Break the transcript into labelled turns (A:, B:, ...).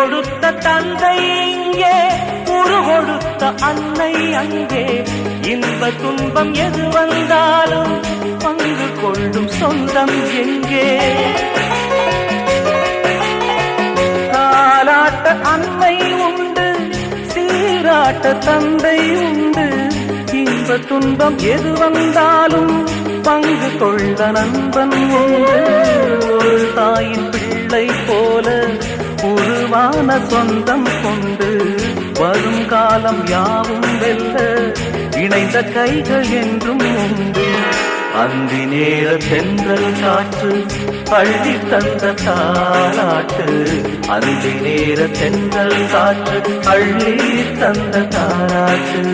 A: கொடுத்த தந்தை இங்கே உரு கொடுத்த அன்னை அங்கே. இன்ப துன்பம் எது வந்தாலும் பங்கு கொள்ளும் சொந்தம் எங்கே? காலாட்ட அன்னை உண்டு சீராட்ட தந்தை உண்டு. இன்ப துன்பம் எது வந்தாலும் பங்கு கொள்ள நண்பன் உண்டு. ஒரு தாயின் பிள்ளை போல உருவான சொந்தம் கொண்டு வரும் காலம் யாவும் வெல்ல இணைந்த கைகள் என்றும் உண்டு. அந்தி நேர தென்றல் காற்று பள்ளி தந்த தாலாட்டு அந்தி நேர தென்றல் காற்று பள்ளி தந்த தாலாட்டு